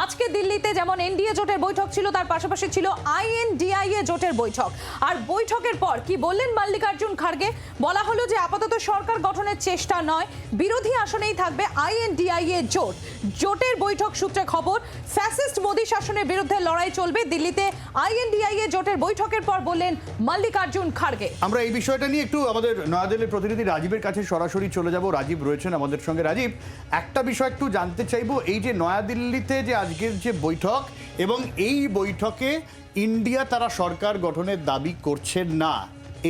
আজকে দিল্লিতে যেমন এনডিএ জোটের বৈঠক ছিল, তার পাশাপাশি ছিল আইএনডিআই এ জোটের বৈঠক। আর বৈঠকের পর কি বললেন মাল্লিকার্জুন খার্গে? বলা হলো যে আপাতত সরকার গঠনের চেষ্টা নয়, বিরোধী আসনেই থাকবে আইএনডিআই এ জোট। জোটের বৈঠক সূত্রে খবর, ফ্যাসিস্ট মোদী শাসনের বিরুদ্ধে লড়াই চলবে দিল্লিতে আইএনডিআইএ জোটের বৈঠকের পর বললেন, মাল্লিকার্জুন খার্গে। আমরা এই বিষয়টা নিয়ে একটু আমাদের নয়াদিল্লির প্রতিনিধি রাজীবের কাছে সরাসরি চলে যাব। রাজীব রয়েছেন আমাদের সঙ্গে। রাজীব, একটা বিষয় একটু জানতে চাইব। এই যে নয়াদিল্লিতে যে আজকের যে বৈঠক এবং এই বৈঠকে ইন্ডিয়া তারা সরকার গঠনের দাবি করছে না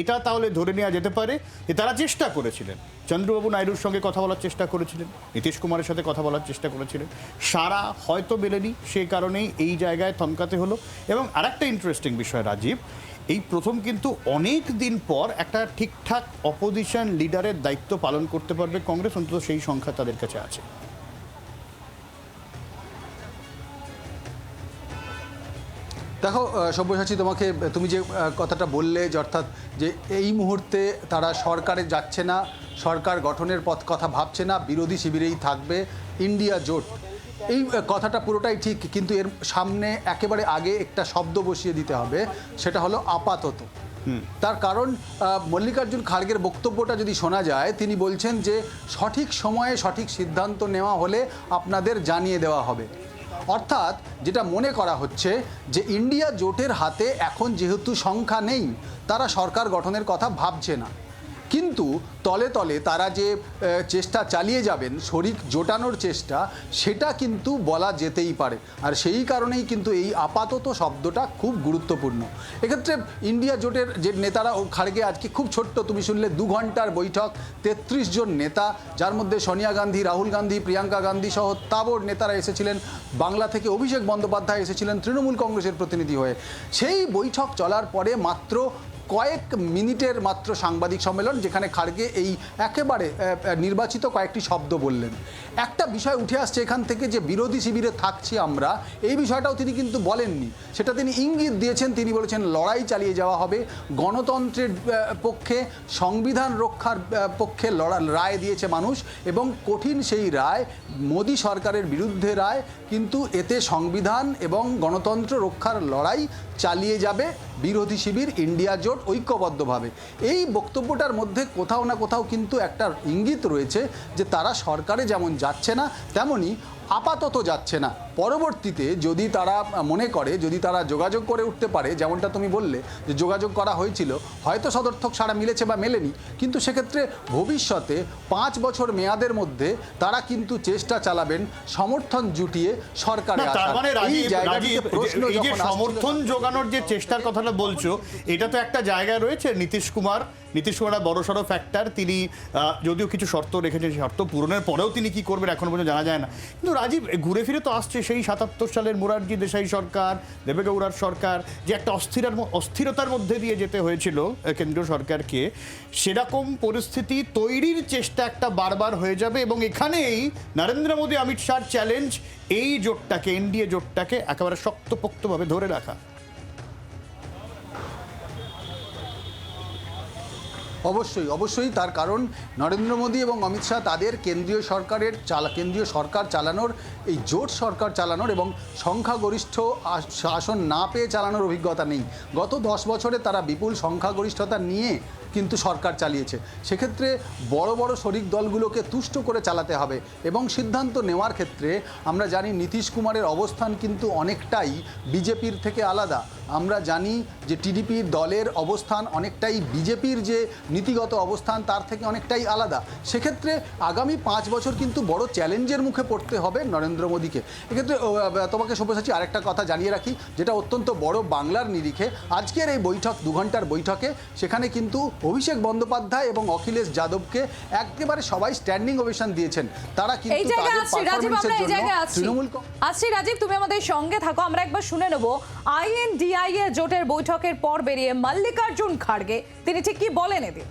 এটা তাহলে ধরে নেওয়া যেতে পারে যে তারা চেষ্টা করেছিলেন। চন্দ্রবাবু নাইডুর সঙ্গে কথা বলার চেষ্টা করেছিলেন, নীতিশ কুমারের সাথে কথা বলার চেষ্টা করেছিলেন। সারা হয়তো মেলেনি, সে কারণেই এই জায়গায় থমকাতে হলো। এবং আরেকটা ইন্টারেস্টিং বিষয়, রাজীব, এই প্রথম কিন্তু অনেক দিন পর একটা ঠিকঠাক অপোজিশন লিডারের দায়িত্ব পালন করতে পারবে কংগ্রেস, অন্তত সেই সংখ্যা তাদের কাছে আছে। দেখো সব্যসাচী তোমাকে তুমি যে কথাটা বললে যে অর্থাৎ যে এই মুহূর্তে তারা সরকারে যাচ্ছে না সরকার গঠনের পথ কথা ভাবছে না বিরোধী শিবিরেই থাকবে ইন্ডিয়া জোট। এই কথাটা পুরোটাই ঠিক কিন্তু এর সামনে একেবারে আগে একটা শব্দ বসিয়ে দিতে হবে সেটা হলো আপাতত। তার কারণ মল্লিকার্জুন খার্গের বক্তব্যটা যদি শোনা যায় তিনি বলছেন যে সঠিক সময়ে সঠিক সিদ্ধান্ত নেওয়া হলে আপনাদের জানিয়ে দেওয়া হবে। অর্থাৎ যেটা মনে করা হচ্ছে যে ইন্ডিয়া জোটের হাতে এখন যেহেতু সংখ্যা নেই, তারা সরকার গঠনের কথা ভাবছে না। কিন্তু তলে তলে তারা যে চেষ্টা চালিয়ে যাবেন, শরিক জোটানোর চেষ্টা, সেটা কিন্তু বলা যেতেই পারে। আর সেই কারণেই কিন্তু এই আপাতত শব্দটা খুব গুরুত্বপূর্ণ। এক্ষেত্রে ইন্ডিয়া জোটের যে নেতারা খাড়গে আজকে খুব ছোট্ট, তুমি শুনলে দু ঘণ্টার বৈঠক, তেত্রিশ জন নেতা, যার মধ্যে সোনিয়া গান্ধী, রাহুল গান্ধী, প্রিয়াঙ্কা গান্ধী সহ তাবর নেতারা এসেছিলেন, বাংলা থেকে অভিষেক বন্দ্যোপাধ্যায় এসেছিলেন তৃণমূল কংগ্রেসের প্রতিনিধি হয়ে। সেই বৈঠক চলার পরে মাত্র কয়েক মিনিটের মাত্র সাংবাদিক সম্মেলন, যেখানে খাড়গে এই একেবারে নির্বাচিত কয়েকটি শব্দ বললেন। একটা বিষয় উঠে আসছে এখান থেকে যে বিরোধী শিবিরে থাকছি আমরা, এই বিষয়টাও তিনি কিন্তু বলেননি। সেটা তিনি ইঙ্গিত দিয়েছেন, তিনি বলেছেন লড়াই চালিয়ে যাওয়া হবে, গণতন্ত্রের পক্ষে, সংবিধান রক্ষার পক্ষে লড়া, রায় দিয়েছে মানুষ, এবং কঠিন সেই রায়, মোদী সরকারের বিরুদ্ধে রায়, কিন্তু এতে সংবিধান এবং গণতন্ত্র রক্ষার লড়াই চালিয়ে যাবে, বিরোধী শিবির, ইন্ডিয়া জোট ঐক্যবদ্ধভাবে। এই বক্তব্যটার মধ্যে কোথাও না কোথাও কিন্তু একটা ইঙ্গিত রয়েছে যে তারা সরকারে যেমন যাচ্ছে না তেমনি আপাতত যাচ্ছে না। পরবর্তীতে যদি তারা মনে করে যদি তারা যোগাযোগ করে উঠতে পারে যেমনটা তুমি বললে যে যোগাযোগ করা হয়েছিল হয়তো সদর্থক সারা মিলেছে বা মেলেনি কিন্তু সেক্ষেত্রে ভবিষ্যতে পাঁচ বছর মেয়াদের মধ্যে তারা কিন্তু চেষ্টা চালাবেন সমর্থন জুটিয়ে সরকারে। মানে প্রশ্ন যে সমর্থন যোগানোর যে চেষ্টার কথাটা বলছো এটা তো একটা জায়গায় রয়েছে। নীতিশ কুমার নীতিশ কুমার বড় সড়ো ফ্যাক্টর তিনি যদিও কিছু শর্ত রেখেছেন শর্ত পূরণের পরেও তিনি কি করবেন এখন পর্যন্ত জানা যায় না। কিন্তু রাজীব ঘুরে ফিরে তো আসছে সেই সাতাত্তর সালের মোরারজি দেশাই সরকার, দেবেগৌড়ার সরকার, যে একটা অস্থিরার অস্থিরতার মধ্যে দিয়ে যেতে হয়েছিল কেন্দ্রীয় সরকারকে। সেরকম পরিস্থিতি তৈরির চেষ্টা একটা বারবার হয়ে যাবে এবং এখানেই নরেন্দ্র মোদী অমিত শাহর চ্যালেঞ্জ এই জোটটাকে, এনডিএ জোটটাকে একেবারে শক্তপোক্তভাবে ধরে রাখা। অবশ্যই অবশ্যই তার কারণ নরেন্দ্র মোদী এবং অমিত শাহ তাদের কেন্দ্রীয় সরকারের চালা, কেন্দ্রীয় সরকার চালানোর, এই জোট সরকার চালানোর এবং সংখ্যাগরিষ্ঠ আস- শাসন না পেয়ে চালানোর অভিজ্ঞতা নেই। গত দশ বছরে তারা বিপুল সংখ্যাগরিষ্ঠতা নিয়ে কিন্তু সরকার চালিয়েছে। সেক্ষেত্রে বড় বড় শরিক দলগুলোকে তুষ্ট করে চালাতে হবে এবং সিদ্ধান্ত নেওয়ার ক্ষেত্রে আমরা জানি নীতিশ কুমারের অবস্থান কিন্তু অনেকটাই বিজেপির থেকে আলাদা। আমরা জানি যে টিডিপির দলের অবস্থান অনেকটাই বিজেপির যে নীতিগত অবস্থান তার থেকে অনেকটাই আলাদা। সেক্ষেত্রে আগামী পাঁচ বছর কিন্তু বড় চ্যালেঞ্জের মুখে পড়তে হবে নরেন্দ্র মোদীকে। এক্ষেত্রে তোমাকে সব্যসাচী আরেকটা কথা জানিয়ে রাখি যেটা অত্যন্ত বড় বাংলার নিরিখে আজকের এই বৈঠক দু ঘণ্টার বৈঠকে সেখানে কিন্তু অভিষেক বন্দ্যোপাধ্যায় এবং অখিলেশ যাদবকে একেবারে সবাই স্ট্যান্ডিং ওভেশন দিয়েছেন। তারা কিন্তু তৃণমূল আসছি রাজীব তুমি আমাদের সঙ্গে থাকো আমরা একবার শুনে নেব। আইএনডিআই এর জোটের বৈঠকের পর বেরিয়ে মাল্লিকার্জুন খাড়গে তিনি ঠিক কি বলেন এদিন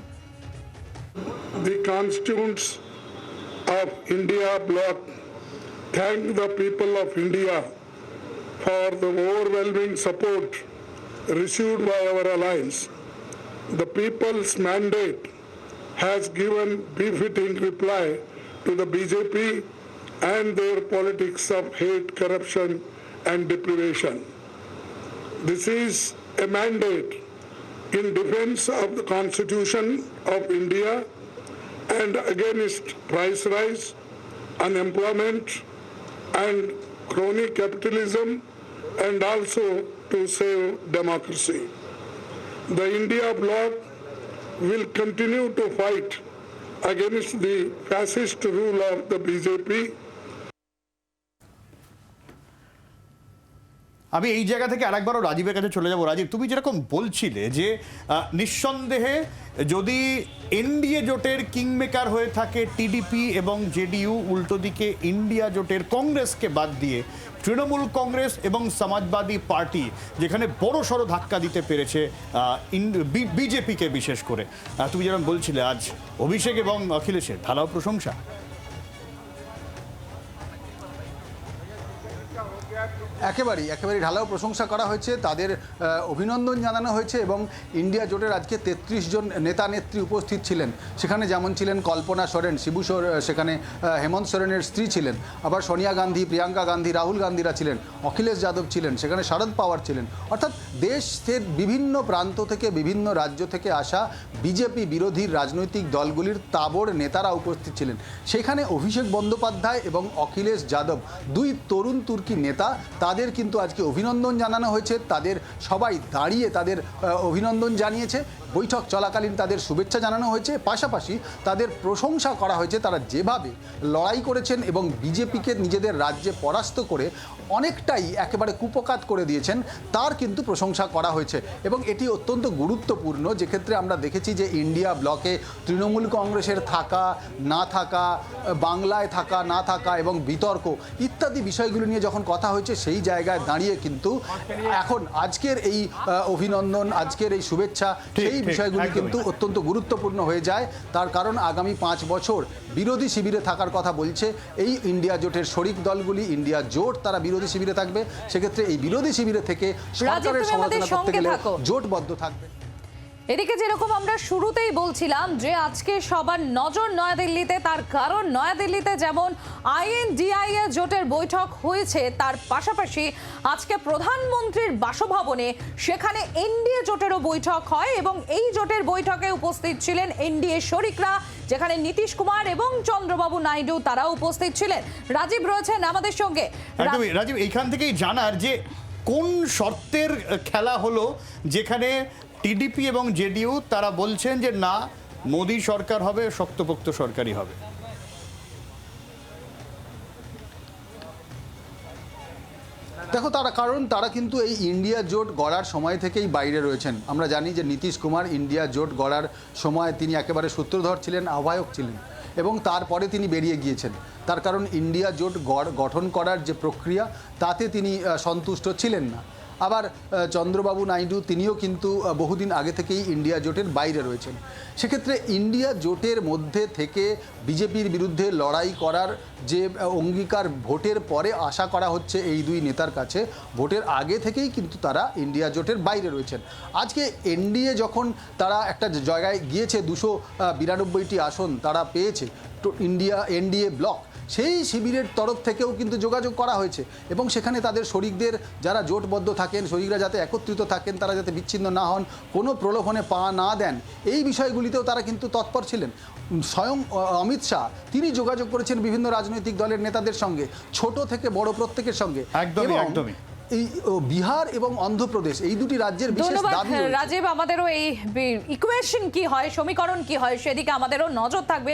the constituents of India bloc thank the people of India for the overwhelming support received by our alliance. The people's mandate has given befitting reply to the BJP and their politics of hate, corruption, and deprivation. This is a mandate in defense of the Constitution of India and against price rise, unemployment, and crony capitalism, and also to save democracy. The India bloc will continue to fight against the fascist rule of the BJP আমি এই জায়গা থেকে আরেকবারও রাজীবের কাছে চলে যাব। রাজীব, তুমি যেরকম বলছিলে যে নিঃসন্দেহে যদি এনডিএ জোটের কিংমেকার হয়ে থাকে টিডিপি এবং জেডিইউ, উল্টো দিকে ইন্ডিয়া জোটের কংগ্রেসকে বাদ দিয়ে তৃণমূল কংগ্রেস এবং সমাজবাদী পার্টি, যেখানে বড় সড়ো ধাক্কা দিতে পেরেছে বিজেপিকে বিশেষ করে। তুমি যেরকম বলছিলে, আজ অভিষেক এবং অখিলেশের ঢালাও প্রশংসা। একেবারেই একেবারেই ঢালাও প্রশংসা করা হয়েছে, তাদের অভিনন্দন জানানো হয়েছে এবং ইন্ডিয়া জোটের আজকে তেত্রিশ জন নেতা নেত্রী উপস্থিত ছিলেন। সেখানে যেমন ছিলেন কল্পনা সোরেন, শিবু সেখানে হেমন্ত সোরেনের স্ত্রী ছিলেন। আবার সোনিয়া গান্ধী, প্রিয়াঙ্কা গান্ধী, রাহুল গান্ধীরা ছিলেন। অখিলেশ যাদব ছিলেন, সেখানে শরদ পাওয়ার ছিলেন। অর্থাৎ দেশের বিভিন্ন প্রান্ত থেকে, বিভিন্ন রাজ্য থেকে আসা বিজেপি বিরোধী রাজনৈতিক দলগুলির তাবড় নেতারা উপস্থিত ছিলেন। সেখানে অভিষেক বন্দ্যোপাধ্যায় এবং অখিলেশ যাদব, দুই তরুণ তুর্কি নেতা তাদের কিন্তু আজকে অভিনন্দন জানানো হয়েছে। তাদের সবাই দাঁড়িয়ে তাদের অভিনন্দন জানিয়েছে। বৈঠক চলাকালীন তাদের শুভেচ্ছা জানানো হয়েছে। পাশাপাশি তাদের প্রশংসা করা হয়েছে। তারা যেভাবে লড়াই করেছেন এবং বিজেপিকে নিজেদের রাজ্যে পরাস্ত করে অনেকটাই একেবারে কুপকাত করে দিয়েছেন, তার কিন্তু প্রশংসা করা হয়েছে। এবং এটি অত্যন্ত গুরুত্বপূর্ণ। যে ক্ষেত্রে আমরা দেখেছি যে ইন্ডিয়া ব্লকে তৃণমূল কংগ্রেসের থাকা, না থাকা, বাংলায় থাকা, না থাকা এবং বিতর্ক ইত্যাদি বিষয়গুলো নিয়ে যখন কথা হয়েছে, সেই জায়গায় দাঁড়িয়ে কিন্তু এখন আজকের এই অভিনন্দন আজকের এই শুভেচ্ছা সেই বিষয়গুলি কিন্তু অত্যন্ত গুরুত্বপূর্ণ হয়ে যায়। তার কারণ আগামী পাঁচ বছর বিরোধী শিবিরে থাকার কথা বলছে। এই ইন্ডিয়া জোটের শরিক দলগুলি ইন্ডিয়া জোট তারা বিরোধী শিবিরে থাকবে। সেক্ষেত্রে এই বিরোধী শিবিরে থেকে সরকারের সমালোচনা করতে গেলে জোটবদ্ধ থাকবে। এদিকে যেরকম আমরা শুরুতেই বলছিলাম যে আজকে সবার নজর নয়াদিল্লিতে, তার কারণ নয়াদিল্লিতে যেমন আইএনডিআইএ জোটের বৈঠক হয়েছে, তার পাশাপাশি আজকে প্রধানমন্ত্রীর বাসভবনে সেখানে এনডিএ জোটেরও বৈঠক হয় এবং এই জোটের বৈঠকে উপস্থিত ছিলেন এনডিএ শরিকরা, যেখানে নীতিশ কুমার এবং চন্দ্রবাবু নাইডু তারা উপস্থিত ছিলেন। রাজীব রয়েছেন আমাদের সঙ্গে। রাজীব, এইখান থেকেই জানার যে কোন শর্তের খেলা হলো, যেখানে টিডিপি এবং জেডিইউ, তারা বলছেন যে না, মোদী সরকার হবে, শক্তপোক্ত সরকারই হবে। দেখো, তারা, কারণ তারা কিন্তু এই ইন্ডিয়া জোট গড়ার সময় থেকেই বাইরে রয়েছেন। আমরা জানি যে নীতিশ কুমার ইন্ডিয়া জোট গড়ার সময় তিনি একেবারে সূত্রধর ছিলেন, আহ্বায়ক ছিলেন এবং তারপরে তিনি বেরিয়ে গিয়েছেন। তার কারণ ইন্ডিয়া জোট গড় গঠন করার যে প্রক্রিয়া, তাতে তিনি সন্তুষ্ট ছিলেন না। আবার চন্দ্রবাবু নাইডু তিনিও কিন্তু বহুদিন আগে থেকেই ইন্ডিয়া জোটের বাইরে রয়েছেন। সেক্ষেত্রে ইন্ডিয়া জোটের মধ্যে থেকে বিজেপির বিরুদ্ধে লড়াই করার যে অঙ্গীকার ভোটের পরে আশা করা হচ্ছে এই দুই নেতার কাছে, ভোটের আগে থেকেই কিন্তু তারা ইন্ডিয়া জোটের বাইরে রয়েছেন। আজকে এনডিএ যখন তারা একটা জায়গায় গিয়েছে, দুশো বিরানব্বইটি আসন তারা পেয়েছে, তো ইন্ডিয়া, এনডিএ ব্লক সেই শিবিরের তরফ থেকেও কিন্তু যোগাযোগ করা হয়েছে এবং সেখানে তাদের শরিকদের যারা জোটবদ্ধ থাকেন শরিকরা যাতে একত্রিত থাকেন তারা যাতে বিচ্ছিন্ন না হন কোনো প্রলোভনে পা না দেন এই বিষয়গুলিতেও তারা কিন্তু তৎপর ছিলেন। স্বয়ং অমিত শাহ তিনি যোগাযোগ করেছেন বিভিন্ন রাজনৈতিক দলের নেতাদের সঙ্গে ছোট থেকে বড় প্রত্যেকের সঙ্গে। একদমই, একদমই। এই ও, বিহার এবং অন্ধ্রপ্রদেশ এই দুটি রাজ্যের বিশেষ দাবি রাজীব আমাদেরও এই ইকুয়েশন কি হয় সমীকরণ কি হয় সেদিকে আমাদেরও নজর থাকবে।